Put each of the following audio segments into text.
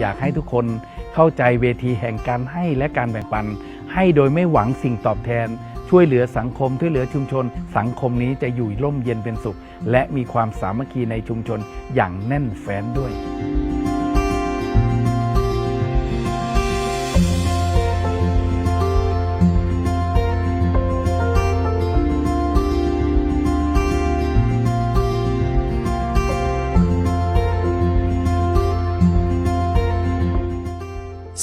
อยากให้ทุกคนเข้าใจเวทีแห่งการให้และการแบ่งปัน ให้โดยไม่หวังสิ่งตอบแทน ช่วยเหลือสังคม ช่วยเหลือชุมชน สังคมนี้จะอยู่ร่มเย็นเป็นสุข และมีความสามัคคีในชุมชนอย่างแน่นแฟ้นด้วย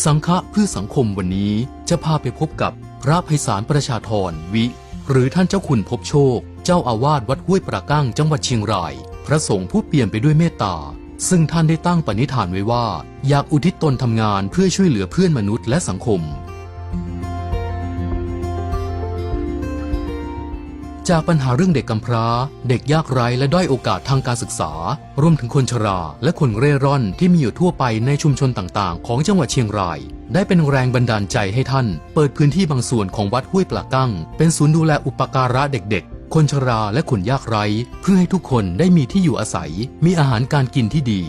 สังฆะเพื่อสังคมวันนี้จะพาไปพบกับพระไพศาลประชาธรวิ หรือท่านเจ้าคุณพบโชค เจ้าอาวาสวัดห้วยประกั้งจังหวัดเชียงราย พระสงฆ์ผู้เปี่ยมไปด้วยเมตตา ซึ่งท่านได้ตั้งปณิธานไว้ว่า อยากอุทิศตนทำงานเพื่อช่วยเหลือเพื่อนมนุษย์และสังคม จากปัญหาเรื่องเด็กกำพร้า เด็กยากไร้และด้อยโอกาสทางการศึกษา รวมถึงคนชรา และคนเร่ร่อนที่มีอยู่ทั่วไปในชุมชนต่างๆ ของจังหวัดเชียงราย ได้เป็นแรงบันดาลใจให้ท่าน เปิดพื้นที่บางส่วนของวัดห้วยปลากั้ง เป็นศูนย์ดูแลอุปการะเด็กๆ คนชราและคนยากไร้ เพื่อให้ทุกคนได้มีที่อยู่อาศัย มีอาหารการกินที่ดี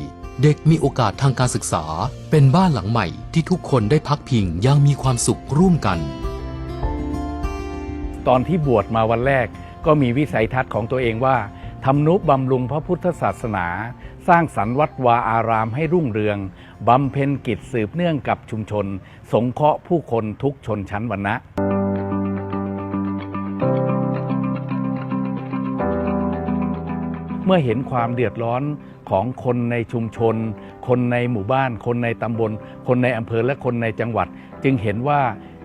เด็กมีโอกาสทางการศึกษา เป็นบ้านหลังใหม่ที่ทุกคนได้พักพิงอยังมีความสุขร่วมกัน ตอนที่บวชมาวันแรก ก็มีวิสัยทัศน์ของตัวเองว่าทำนุบำรุงพระพุทธศาสนา สร้างสรรค์วัดวาอารามให้รุ่งเรืองบำเพ็ญกิจสืบเนื่องกับชุมชน สงเคราะห์ผู้คนทุกชนชั้นวรรณะเมื่อเห็นความเดือดร้อนของคนในชุมชน คนในหมู่บ้าน คนในตำบล คนในอำเภอและคนในจังหวัด จึงเห็นว่า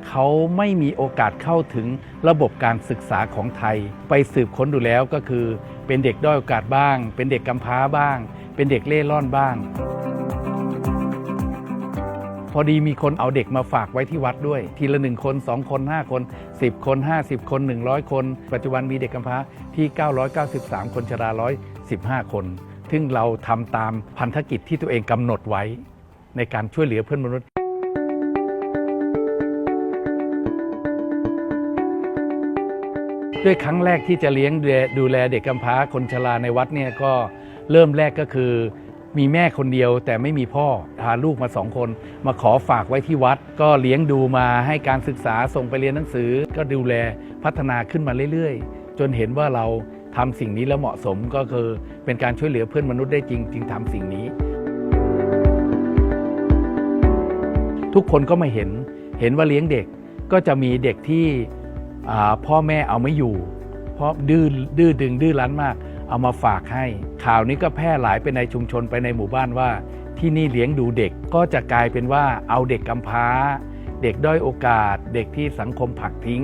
เขาไม่มีโอกาสเข้าถึงระบบการศึกษาของไทย ไปสืบค้นดูแล้วก็คือ เป็นเด็กด้อยโอกาสบ้าง เป็นเด็กกำพร้าบ้าง เป็นเด็กเล่ร่อนบ้าง พอดีมีคนเอาเด็กมาฝากไว้ที่วัดด้วย ทีละหนึ่งคนสองคนห้าคน10คน50คน100คน ปัจจุบันมีเด็กกำพร้าที่ 993 คนชรา115คน ซึ่งเราทำตามพันธกิจที่ตัวเองกำหนดไว้ในการช่วยเหลือเพื่อนมนุษย์ ด้วยครั้งแรกที่จะเลี้ยงดูแลเด็กกำพร้าคนชราในวัดเนี่ยก็เริ่มแรกก็คือ มีแม่คนเดียวแต่ไม่มีพ่อพาลูกมาสองคน มาขอฝากไว้ที่วัด ก็เลี้ยงดูมาให้การศึกษาส่งไปเรียนหนังสือ ก็ดูแลพัฒนาขึ้นมาเรื่อยๆ จนเห็นว่าเราทำสิ่งนี้แล้วเหมาะสมก็คือเป็นการช่วยเหลือเพื่อนมนุษย์ได้จริงจึงทำสิ่งนี้ ทุกคนก็มาเห็นเห็นว่าเลี้ยงเด็กก็จะมีเด็กที่ พ่อแม่เอาไม่อยู่ เพราะดื้อดื้อดึงดื้อรั้นมาก เอามาฝากให้ ข่าวนี้ก็แพร่หลายไปในชุมชนไปในหมู่บ้านว่า ที่นี่เลี้ยงดูเด็กก็จะกลายเป็นว่าเอาเด็กกำพร้า เด็กด้อยโอกาส เด็กที่สังคมผลักทิ้ง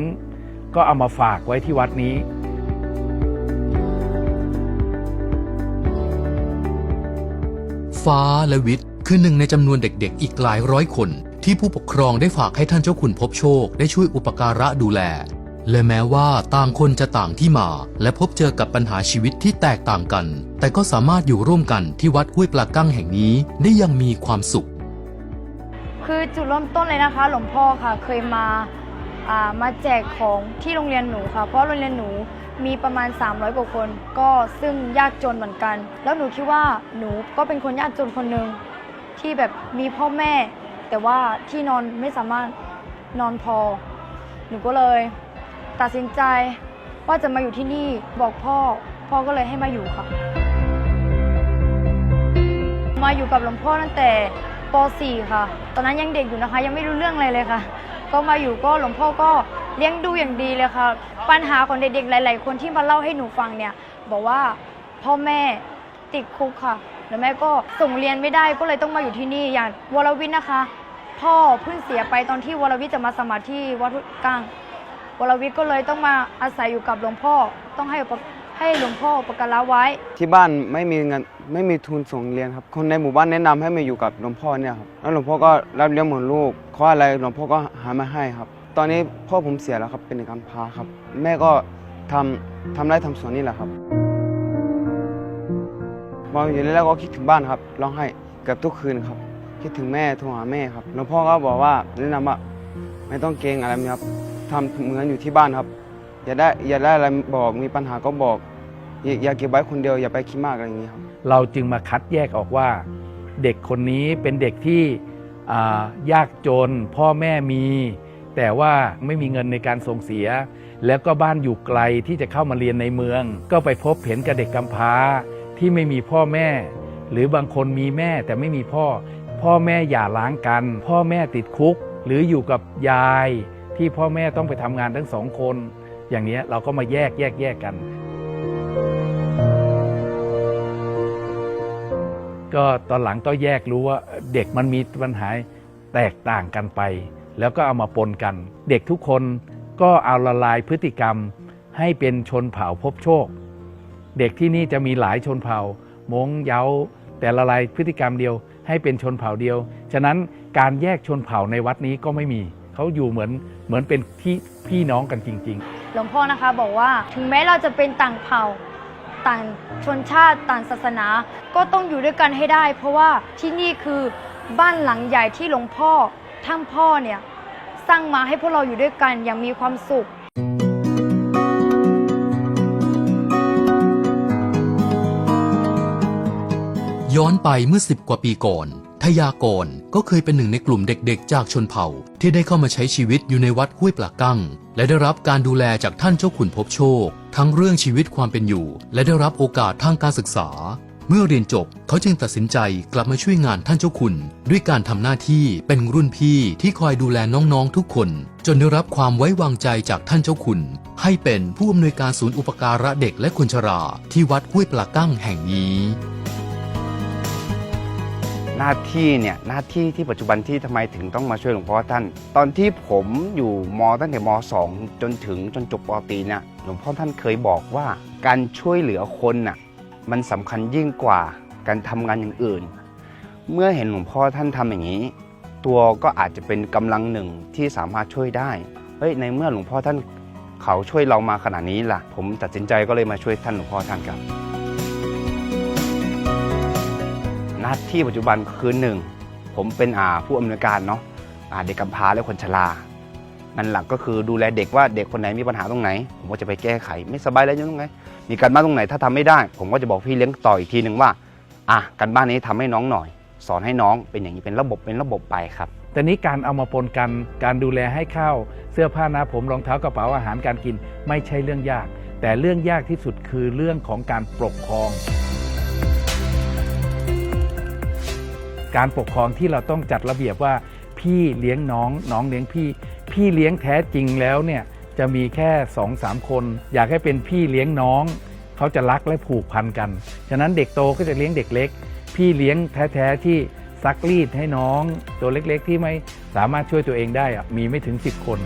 ก็เอามาฝากไว้ที่วัดนี้ฟ้าและวิทย์คือหนึ่งในจำนวนเด็กๆ อีกหลายร้อยคน ที่ผู้ปกครองได้ฝากให้ท่านเจ้าคุณพบโชค ได้ช่วยอุปการะดูแล และแม้ว่าต่างคนจะต่างที่มา และพบเจอกับปัญหาชีวิตที่แตกต่างกัน แต่ก็สามารถอยู่ร่วมกันที่วัดห้วยปลากั้งแห่งนี้ได้อยังมีความสุข คือจุดเริ่มต้นเลยนะคะ หลวงพ่อค่ะเคยมาอ่ามาแจกของที่โรงเรียนหนูค่ะ เพราะโรงเรียนหนูมีประมาณ 300กว่าคน ก็ซึ่งยากจนเหมือนกัน แล้วหนูคิดว่าหนูก็เป็นคนยากจนคนหนึ่งที่แบบมีพ่อแม่ แต่ว่าที่นอนไม่สามารถนอนพอ หนูก็เลย ตัดสินใจว่าจะมาอยู่ที่นี่บอกพ่อ พ่อก็เลยให้มาอยู่ค่ะ มาอยู่กับหลวงพ่อตั้งแต่ป .4 ค่ะ ตอนนั้นยังเด็กอยู่นะคะ ยังไม่รู้เรื่องอะไรเลยค่ะ ก็มาอยู่ก็หลวงพ่อก็เลี้ยงดูอย่างดีเลยค่ะ ปัญหาของเด็กๆหลาย ๆ คนที่มาเล่าให้หนูฟังเนี่ย บอกว่าพ่อแม่ติดคุกค่ะแล้วแม่ก็ส่งเรียนไม่ได้ก็เลยต้องมาอยู่ที่นี่อย่างวรวิทย์นะคะ พ่อเพิ่งเสียไปตอนที่วรวิทย์จะมาสมัครที่วัดกลาง วรวิทย์ก็เลยต้องมาอาศัยอยู่กับหลวงพ่อ ต้องให้ให้หลวงพ่ออุปการะไว้ ที่บ้านไม่มีเงินไม่มีทุนส่งเรียนครับ คนในหมู่บ้านแนะนำให้มาอยู่กับหลวงพ่อเนี่ยครับแล้วหลวงพ่อก็รับเลี้ยงเหมือนลูกขออะไรหลวงพ่อก็หามาให้ครับ ตอนนี้พ่อผมเสียแล้วครับเป็นเด็กกำพร้าครับ แม่ก็ทำทำไร่ทำสวนนี่แหละครับมองอยู่แล้วก็คิดถึงบ้านครับร้องไห้เกือบทุกคืนครับ คิดถึงแม่โทรหาแม่ครับหลวงพ่อก็บอกว่าแนะนำว่าไม่ต้องเกรงอะไรนะครับ ทำเหมือนอยู่ที่บ้านครับ อย่าได้อย่าได้อะไรบอกมีปัญหาก็บอก อย่าอย่าเก็บไว้คนเดียวอย่าไปคิดมากอะไรอย่างนี้ครับ เราจึงมาคัดแยกออกว่า เด็กคนนี้เป็นเด็กที่อ่ายากจน พ่อแม่มี แต่ว่าไม่มีเงินในการส่งเสีย แล้วก็บ้านอยู่ไกลที่จะเข้ามาเรียนในเมือง ก็ไปพบเห็นกับเด็กกำพร้าที่ไม่มีพ่อแม่ หรือบางคนมีแม่แต่ไม่มีพ่อ พ่อแม่หย่าร้างกัน พ่อแม่ติดคุก หรืออยู่กับยาย ที่พ่อแม่ต้องไปทำงานทั้งสองคน อย่างนี้เราก็มาแยกแยกแยกกัน ก็ตอนหลังก็แยกรู้ว่าเด็กมันมีปัญหาแตกต่างกันไป แล้วก็เอามาปนกัน เด็กทุกคนก็เอาละลายพฤติกรรม ให้เป็นชนเผ่าภพโชค เด็กที่นี่จะมีหลายชนเผ่ามงเยาแต่ละลายพฤติกรรมเดียวให้เป็นชนเผ่าเดียว ฉะนั้นการแยกชนเผ่าในวัดนี้ก็ไม่มี เขาอยู่เหมือนเหมือนเป็นพี่พี่น้องกันจริงๆหลวงพ่อนะคะบอกว่าถึงแม้เราจะเป็นต่างเผ่า ต่างชนชาติต่างศาสนา ก็ต้องอยู่ด้วยกันให้ได้ เพราะว่าที่นี่คือบ้านหลังใหญ่ที่หลวงพ่อท่านพ่อเนี่ยสร้างมาให้พวกเราอยู่ด้วยกันอย่างมีความสุข ย้อนไปเมื่อสิบกว่าปีก่อน ทยากรก็เคยเป็นหนึ่งในกลุ่มเด็กๆ จากชนเผ่า ที่ได้เข้ามาใช้ชีวิตอยู่ในวัดห้วยปลากั้ง และได้รับการดูแลจากท่านเจ้าขุนพบโชค ทั้งเรื่องชีวิตความเป็นอยู่ และได้รับโอกาสทางการศึกษา เมื่อเรียนจบเขาจึงตัดสินใจกลับมาช่วยงานท่านเจ้าขุนด้วยการทำหน้าที่เป็นรุ่นพี่ที่คอยดูแลน้องๆทุกคน จนได้รับความไว้วางใจจากท่านเจ้าขุนให้เป็นผู้อำนวยการศูนย์อุปการะเด็กและคนชรา ที่วัดห้วยปลากั้งแห่งนี้ หน้าที่เนี่ยหน้าที่ที่ปัจจุบันที่ทำไมถึงต้องมาช่วยหลวงพ่อท่าน ตอนที่ผมอยู่มตั้งแต่มสองจนถึงจนจบปตรีเนี่ยหลวงพ่อท่านเคยบอกว่า การช่วยเหลือคนน่ะมันสำคัญยิ่งกว่าการทำงานอย่างอื่น เมื่อเห็นหลวงพ่อท่านทำอย่างนี้ ตัวก็อาจจะเป็นกำลังหนึ่งที่สามารถช่วยได้เฮ้ยในเมื่อหลวงพ่อท่านเขาช่วยเรามาขนาดนี้ล่ะ ผมตัดสินใจก็เลยมาช่วยท่านหลวงพ่อท่านครับ น้าที่ปัจจุบันคือหนึ่งผมเป็นอ่าผู้อำนวยการเนาะอ่าเด็กกำพร้าและคนชรานั่นหลักก็คือดูแลเด็กว่าเด็กคนไหนมีปัญหาตรงไหน ผมก็จะไปแก้ไขไม่สบายแล้วยังไงมีการบ้านตรงไหนถ้าทำไม่ได้ ผมก็จะบอกพี่เลี้ยงต่ออีกทีหนึ่งว่าอะการบ้านนี้ทำให้น้องหน่อย สอนให้น้องเป็นอย่างนี้เป็นระบบเป็นระบบไปครับแต่นี้การเอามาปนกันการดูแลให้ข้าวเสื้อผ้าหนาผมรองเท้ากระเป๋าอาหารการกิน ไม่ใช่เรื่องยาก แต่เรื่องยากที่สุดคือเรื่องของการปกครอง การปกครองที่เราต้องจัดระเบียบว่าพี่เลี้ยงน้องน้องเลี้ยงพี่ พี่เลี้ยงแท้จริงแล้วเนี่ยจะมีแค่สองสามคน อยากให้เป็นพี่เลี้ยงน้อง เขาจะรักและผูกพันกัน ฉะนั้นเด็กโตก็จะเลี้ยงเด็กเล็ก พี่เลี้ยงแท้ๆที่ซักรีดให้น้องตัวเล็กๆ ที่ไม่สามารถช่วยตัวเองได้อะมีไม่ถึง 10 คน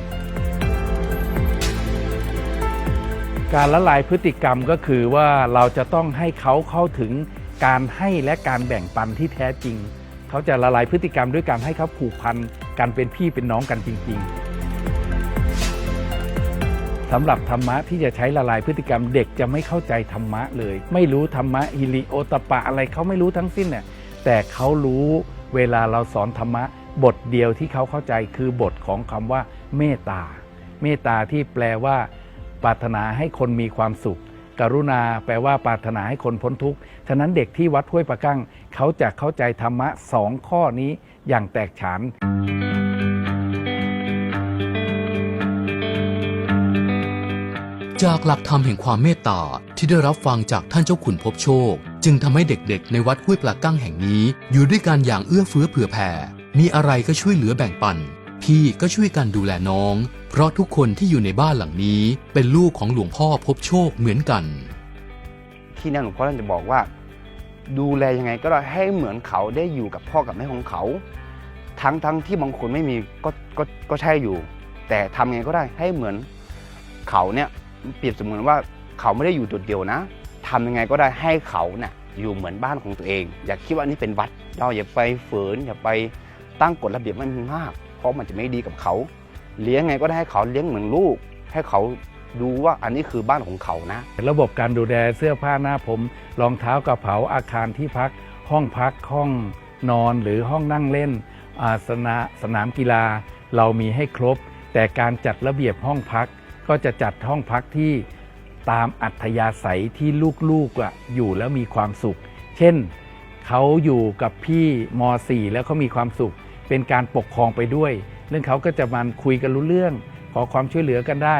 การละลายพฤติกรรมก็คือว่าเราจะต้องให้เขาเข้าถึงการให้และการแบ่งปันที่แท้จริง เขาจะละลายพฤติกรรมด้วยการให้เขาผูกพันกันเป็นพี่เป็นน้องกันจริง ๆสำหรับธรรมะที่จะใช้ละลายพฤติกรรมเด็กจะไม่เข้าใจธรรมะเลย ไม่รู้ธรรมะฮิริโอตปะอะไรเขาไม่รู้ทั้งสิ้นเนี่ยแต่เขารู้เวลาเราสอนธรรมะบทเดียวที่เขาเข้าใจคือบทของคำว่าเมตตา เมตตาที่แปลว่าปรารถนาให้คนมีความสุข กรุณาแปลว่าปรารถนาให้คนพ้นทุกข์ ฉะนั้นเด็กที่วัดห้วยประกั้ง เขาจะเข้าใจธรรมะสองข้อนี้อย่างแตกฉาน จากหลักธรรมแห่งความเมตตาที่ได้รับฟังจากท่านเจ้าขุนพบโชค จึงทำให้เด็กๆ ในวัดห้วยปลากั้งแห่งนี้ อยู่ด้วยกันอย่างเอื้อเฟื้อเผื่อแผ่ มีอะไรก็ช่วยเหลือแบ่งปัน พี่ก็ช่วยกันดูแลน้อง เพราะทุกคนที่อยู่ในบ้านหลังนี้ เป็นลูกของหลวงพ่อพบโชคเหมือนกัน ที่นั่นหลวงพ่อท่านจะบอกว่า ดูแลยังไงก็ได้ให้เหมือนเขาได้อยู่กับพ่อกับแม่ของเขา ทั้งทั้งที่บางคนไม่มีก็ก็ก็ใช่อยู่ แต่ทำยังไงก็ได้ให้เหมือนเขาเนี่ยเปรียบเสมือนว่าเขาไม่ได้อยู่โดดเดี่ยวนะทำยังไงก็ได้ให้เขาเนี่ยอยู่เหมือนบ้านของตัวเอง อย่าคิดว่านี่เป็นวัดเราอย่าไปฝืนอย่าไปตั้งกฎระเบียบมันมาก ราะมันจะไม่ดีกับเขา เลี้ยงไงก็ได้ให้เขาเลี้ยงเหมือนลูก ให้เขาดูว่าอันนี้คือบ้านของเขานะ ระบบการดูแลเสื้อผ้าหน้าผมรองเท้ากระเป๋าอาคารที่พัก ห้องพักห้องนอนหรือห้องนั่งเล่นอาสนาสนามกีฬา เรามีให้ครบ แต่การจัดระเบียบห้องพัก ก็จะจัดห้องพักที่ตามอัธยาศัยที่ลูกๆออยู่แล้วมีความสุข เช่นเขาอยู่กับพี่ม .4 แล้วเขามีความสุข เป็นการปกครองไปด้วย เรื่องเขาก็จะมาคุยกันรู้เรื่อง ขอความช่วยเหลือกันได้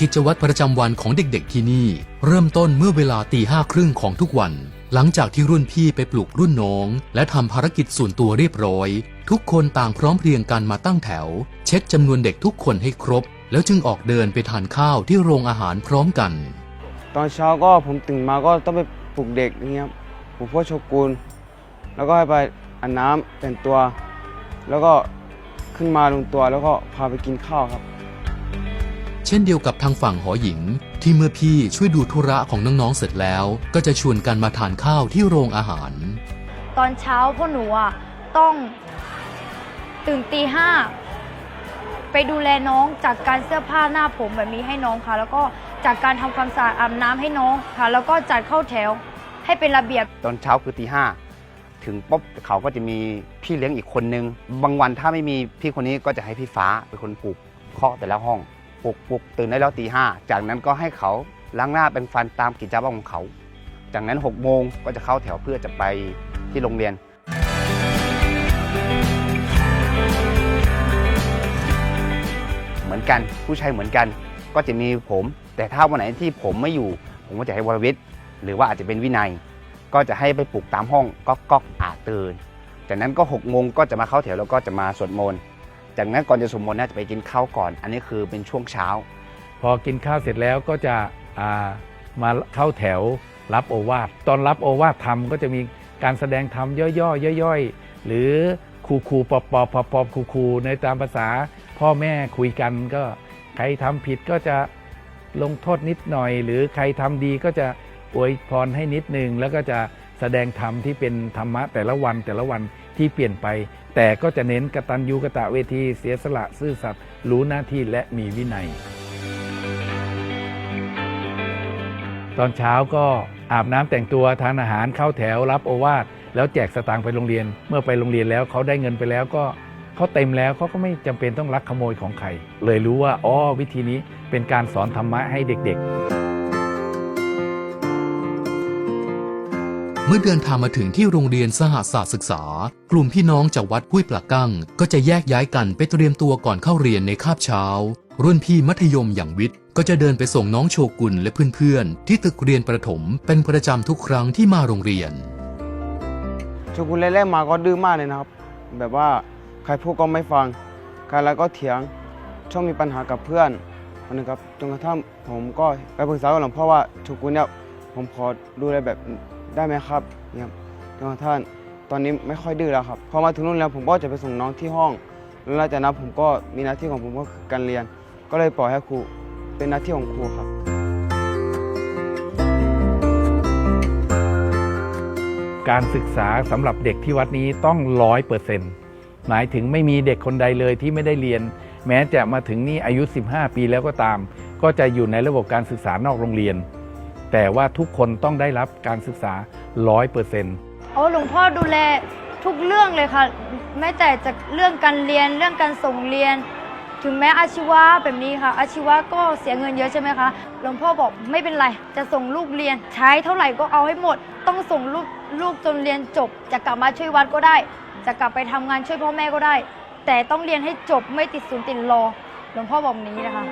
กิจวัตรประจำวันของเด็กๆที่นี่ เริ่มต้นเมื่อเวลาตีห้าครึ่งของทุกวัน หลังจากที่รุ่นพี่ไปปลุกรุ่นน้อง และทำภารกิจส่วนตัวเรียบร้อย ทุกคนต่างพร้อมเพรียงกันมาตั้งแถว เช็คจำนวนเด็กทุกคนให้ครบ แล้วจึงออกเดินไปทานข้าวที่โรงอาหารพร้อมกัน ตอนเช้าก็ผมตื่นมาก็ต้องไปปลุกเด็กอย่างเงี้ยครับปลุกพ่อโชกุนแล้วก็ให้ไป อาบน้ำแต่งตัว แล้วก็ขึ้นมาลงตัวแล้วก็พาไปกินข้าวครับ เช่นเดียวกับทางฝั่งหอหญิง ที่เมื่อพี่ช่วยดูธุระของน้องๆเสร็จแล้ว ก็จะชวนกันมาทานข้าวที่โรงอาหาร ตอนเช้าพวกหนูอะต้องตื่นตีห้าไปดูแลน้องจากการเสื้อผ้าหน้าผมแบบนี้ให้น้องค่ะ แล้วก็จากการทำความสะอาดอาบน้ำให้น้องค่ะ แล้วก็จัดเข้าแถวให้เป็นระเบียบ ตอนเช้าคือตีห้า ถึงปุ๊บเขาก็จะมีพี่เลี้ยงอีกคนนึง บางวันถ้าไม่มีพี่คนนี้ก็จะให้พี่ฟ้าเป็นคนปลุกเคาะแต่ละห้องปลุกปลุกตื่นได้แล้วตีห้าจากนั้นก็ให้เขาล้างหน้าเป็นฟันตามกิจวัตรของเขา จากนั้น6กโมงก็จะเข้าแถวเพื่อจะไปที่โรงเรียน เหมือนกันผู้ชายเหมือนกัน ก็จะมีผม แต่ถ้าวันไหนที่ผมไม่อยู่ ผมก็จะให้วรวิทย์หรือว่าอาจจะเป็นวินัย ก็จะให้ไปปลุกตามห้องก๊อกก๊อกอาตื่น จากนั้นก็6กโมงก็จะมาเข้าแถวแล้วก็จะมาสวดมนต์จากนั้นก่อนจะสวดมนต์น่าจะไปกินข้าวก่อน อันนี้คือเป็นช่วงเช้า พอกินข้าวเสร็จแล้วก็จะามาเข้าแถวรับโอวาทตอนรับโอวาทธรรมก็จะมีการแสดงธรรมย่อยๆย่อยๆ หรือคูคูปอบปอบปอบปอคูคูในตามภาษา พ่อแม่คุยกันก็ใครทำผิดก็จะลงโทษนิดหน่อย หรือใครทำดีก็จะ อวยพรให้นิดนึง แล้วก็จะแสดงธรรมที่เป็นธรรมะแต่ละวันแต่ละวันที่เปลี่ยนไป แต่ก็จะเน้นกตัญญูกะตะเวทีเสียสละซื่อสัตย์รู้หน้าที่และมีวินัย ตอนเช้าก็อาบน้ำแต่งตัวทานอาหารเข้าแถวรับโอวาทแล้วแจกสตางค์ไปโรงเรียน เมื่อไปโรงเรียนแล้วเขาได้เงินไปแล้วก็เขาเต็มแล้วเขาก็ไม่จำเป็นต้องลักขโมยของใครเลยรู้ว่าอ๋อวิธีนี้เป็นการสอนธรรมะให้เด็กเมื่อเดินทางมาถึงที่โรงเรียนสหศาสตร์ศึกษา กลุ่มพี่น้องจากวัดห้วยปลากั้ง ก็จะแยกย้ายกันไปเตรียมตัวก่อนเข้าเรียนในคาบเช้า รุ่นพี่มัธยมอย่างวิทย์ ก็จะเดินไปส่งน้องโชกุนและเพื่อนๆ ที่ตึกเรียนประถมเป็นประจำทุกครั้งที่มาโรงเรียน โชกุนแรกๆมาก็ดื้อมากเลยนะครับ แบบว่าใครพูดก็ไม่ฟังใครแล้วก็เถียงชอบมีปัญหากับเพื่อนนหนึงครับจนกระทั่งผมก็ไปปรึกษากับหลวงพ่อว่าโชกุนเนี่ยผมขอดูแลแบบ ได้ไหมครับเนี่ยครับทั่งตอนนี้ไม่ค่อยดื้อแล้วครับ พอมาถึงนู่นแล้วผมก็จะไปส่งน้องที่ห้อง แล้วหลังจากนั้นผมก็มีหน้าที่ของผมก็คือการเรียน ก็เลยปล่อยให้ครูเป็นหน้าที่ของครูครับ การศึกษาสำหรับเด็กที่วัดนี้ต้องร้อยเปอร์เซ็นต์หมายถึงไม่มีเด็กคนใดเลยที่ไม่ได้เรียน แม้จะมาถึงนี่อายุ 15 ปีแล้วก็ตาม ก็จะอยู่ในระบบการศึกษานอกโรงเรียน แต่ว่าทุกคนต้องได้รับการศึกษาร้อยเปอร์เซ็นต์โอ้หลวงพ่อดูแลทุกเรื่องเลยค่ะแม้แต่จากเรื่องการเรียนเรื่องการส่งเรียน ถึงแม้อาชีวะแบบนี้ค่ะ อาชีวะก็เสียเงินเยอะใช่ไหมคะหลวงพ่อบอกไม่เป็นไร จะส่งลูกเรียน ใช้เท่าไหร่ก็เอาให้หมด ต้องส่งลูกลูกจนเรียนจบ จะกลับมาช่วยวัดก็ได้ จะกลับไปทำงานช่วยพ่อแม่ก็ได้ แต่ต้องเรียนให้จบไม่ติดศูนย์ติดรอหลวงพ่อบอกนี้นะคะ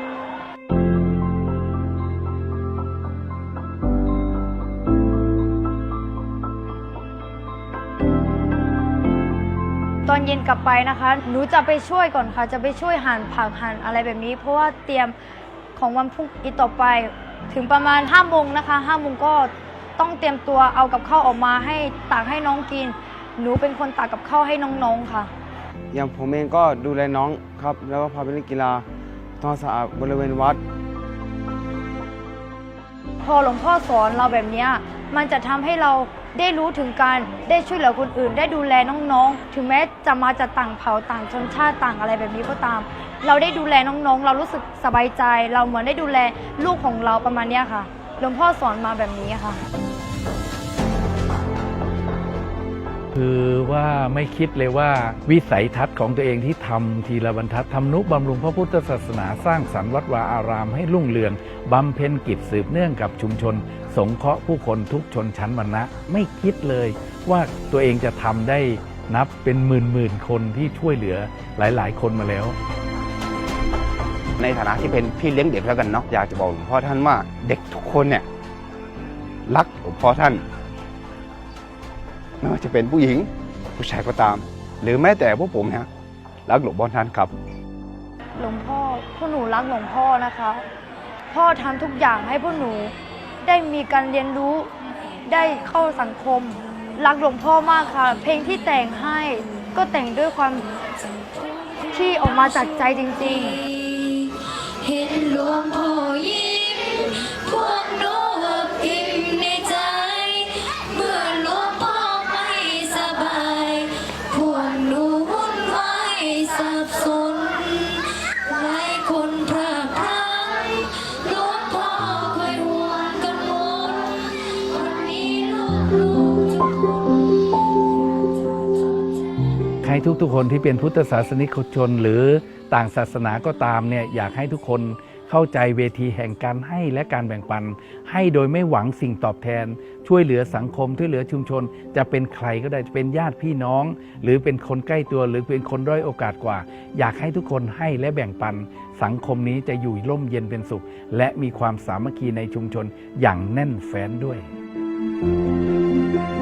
อนเย็นกลับไปนะคะ หนูจะไปช่วยก่อนค่ะ จะไปช่วยหั่นผักหั่นอะไรแบบนี้ เพราะว่าเตรียมของวันพรุ่งอีกต่อไป ถึงประมาณ5้าโมงนะคะห้าโมงก็ต้องเตรียมตัวเอากับข้าวออกมาให้ตักให้น้องกิน หนูเป็นคนตักกับข้าวให้น้องๆค่ะ อย่างผมเองก็ดูแลน้องครับ แล้วก็พาไปเล่นกีฬาทำความสะอาดบริเวณวัด พอหลวงพ่อสอนเราแบบเนี้ยมันจะทำให้เรา ได้รู้ถึงการได้ช่วยเหลือคนอื่น ได้ดูแลน้องๆ ถึงแม้จะมาจากต่างเผ่าต่างชนชาติต่างอะไรแบบนี้ก็ตาม เราได้ดูแลน้องๆ เรารู้สึกสบายใจ เราเหมือนได้ดูแลลูกของเราประมาณนี้ค่ะหลวงพ่อสอนมาแบบนี้ค่ะ คือว่าไม่คิดเลยว่าวิสัยทัศน์ของตัวเองที่ทำทีละบรรทัดทำนุบำรุงพระพุทธศาสนาสร้างสรรค์วัดวาอารามให้รุ่งเรืองบำเพ็ญกิจสืบเนื่องกับชุมชน สงเคราะห์ผู้คนทุกชนชั้นวรรณะ ไม่คิดเลยว่าตัวเองจะทำได้นับเป็นหมื่นหมื่นคนที่ช่วยเหลือหลาย ๆ คนมาแล้ว ในฐานะที่เป็นพี่เลี้ยงเด็กแล้วกันเนาะอยากจะบอกหลวงพ่อท่านว่าเด็กทุกคนเนี่ยรักหลวงพ่อท่าน ไม่ว่าจะเป็นผู้หญิง ผู้ชายก็ตาม หรือแม้แต่พวกผมเนี่ยรักหลวงพ่อท่านครับ หลวงพ่อพวกหนูรักหลวงพ่อนะคะ พ่อทำทุกอย่างให้พวกหนูได้มีการเรียนรู้ได้เข้าสังคม รักหลวงพ่อมากค่ะ เพลงที่แต่งให้ก็แต่งด้วยความที่ออกมาจากใจจริงๆ เห็นหลวงพ่อยิ้ม ให้ทุกๆคนที่เป็นพุทธศาสนิกชน หรือต่างศาสนาก็ตามเนี่ยอยากให้ทุกคนเข้าใจเวทีแห่งการให้และการแบ่งปัน ให้โดยไม่หวังสิ่งตอบแทน ช่วยเหลือสังคมช่วยเหลือชุมชน จะเป็นใครก็ได้จะเป็นญาติพี่น้อง หรือเป็นคนใกล้ตัวหรือเป็นคนด้อยโอกาสกว่า อยากให้ทุกคนให้และแบ่งปัน สังคมนี้จะอยู่ร่มเย็นเป็นสุข และมีความสามัคคีในชุมชนอย่างแน่นแฟ้นด้วยเ